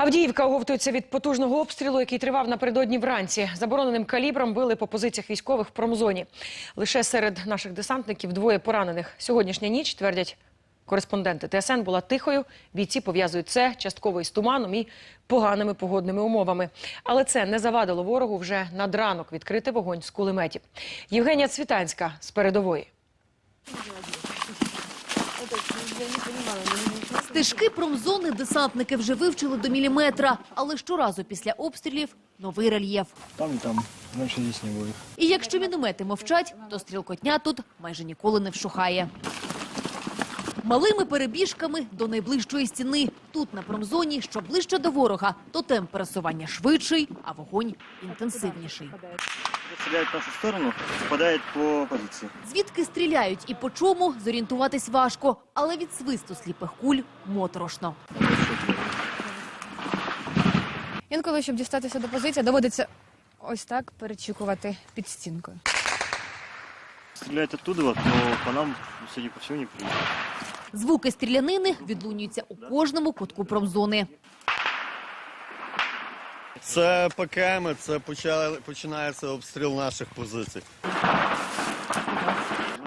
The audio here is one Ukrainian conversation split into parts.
Авдіївка оговтується від потужного обстрілу, який тривав напередодні вранці. Забороненим калібром били по позиціях військових в промзоні. Лише серед наших десантників двоє поранених. Сьогоднішня ніч, твердять кореспонденти ТСН, була тихою. Бійці пов'язують це частково із туманом і поганими погодними умовами. Але це не завадило ворогу вже над ранок відкрити вогонь з кулеметів. Євгенія Цвітанська з передової. Стежки промзони десантники вже вивчили до міліметра, але щоразу після обстрілів новий рельєф. Там і там. менше здесь не. І якщо міномети мовчать, то стрілкотня тут майже ніколи не вщухає. Малими перебіжками до найближчої стіни. Тут, на промзоні, що ближче до ворога, то темп пересування швидший, а вогонь інтенсивніший. Стреляет в нашу сторону, попадает по позиции. Звідки стріляють і по чому зорієнтуватись важко, але від свисту сліпих куль моторошно. Інколи, щоб дістатися до позиції, доводиться ось так перечікувати під стінкою. Стреляет оттуда, но по нам, судя по всему, не приедет. Звуки стрілянини відлунюються у кожному кутку промзони. Це ПКМ, це почали- починається обстріл наших позицій.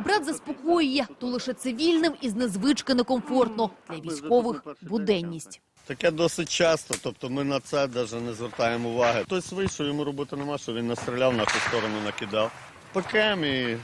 Брат заспокоює, то лише цивільним із незвички некомфортно. Для військових буденність. Таке досить часто, тобто ми на це навіть не звертаємо уваги. Хтось вийшов, йому роботи нема, що він настріляв, нашу сторону накидав. ПКМ і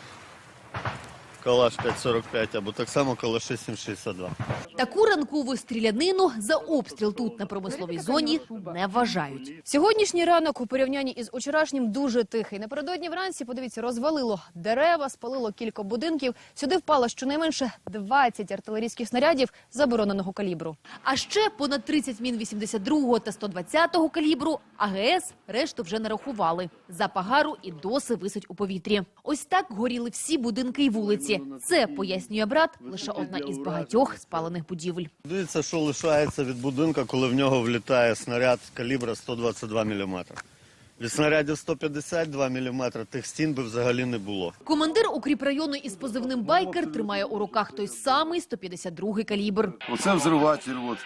калаш 545 або так само калаші 762. Таку ранкову стрілянину за обстріл тут на промисловій зоні не вважають. Сьогоднішній ранок у порівнянні із учорашнім дуже тихий. Напередодні вранці, подивіться, розвалило дерева, спалило кілька будинків. Сюди впало щонайменше 20 артилерійських снарядів забороненого калібру. А ще понад 30 мін 82 та 120 калібру АГС решту вже нарахували. Запах гару і досі висить у повітрі. Ось так горіли всі будинки і вулиці. Це, пояснює брат, лише одна із багатьох спалених будівель. Дивіться, що лишається від будинка, коли в нього влітає снаряд калібра 122 мм. Від снарядів 152 мм тих стін би взагалі не було. Командир укріпрайону із позивним «Байкер» тримає у руках той самий 152 калібр. Оце взриватель, от,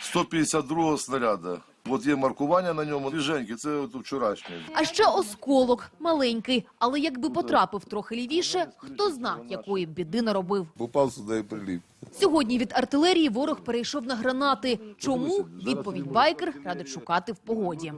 152 снаряда. От є маркування на ньому, двіженьки, це от вчорашнє. А ще осколок, маленький, але якби потрапив трохи лівіше, хто зна, якої б біди наробив. Попав сюди і приліп. Сьогодні від артилерії ворог перейшов на гранати. Чому? Відповідь «Байкер» радить шукати в погоді.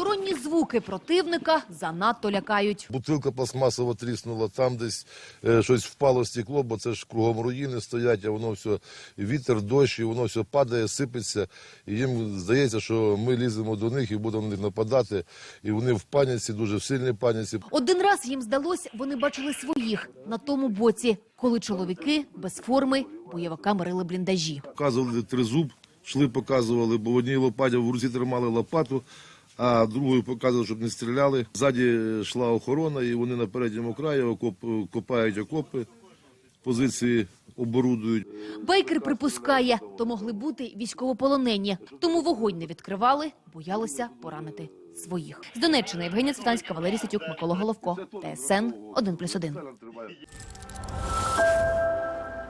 Сторонні звуки противника занадто лякають. Бутилка пластмасова тріснула, там десь е, щось впало стекло, бо це ж кругом руїни стоять, а воно все вітер, дощ, і воно все падає, сипеться. І їм здається, що ми ліземо до них і будемо на них нападати. І вони в паніці, дуже в сильній паніці. Один раз їм здалось, вони бачили своїх на тому боці, коли чоловіки без форми бойовикам рили бліндажі. Показували тризуб, йшли, показували, бо в одній лопаті в руці тримали лопату, а другою показували, щоб не стріляли. Ззаді йшла охорона, і вони на передньому краї окоп, копають окопи, позиції оборудують. Бейкер припускає, то могли бути військовополонені, тому вогонь не відкривали, боялися поранити своїх. З Донеччини Євгенія Цвітанська, Валерій Сетюк, Микола Головко, ТСН 1+,1.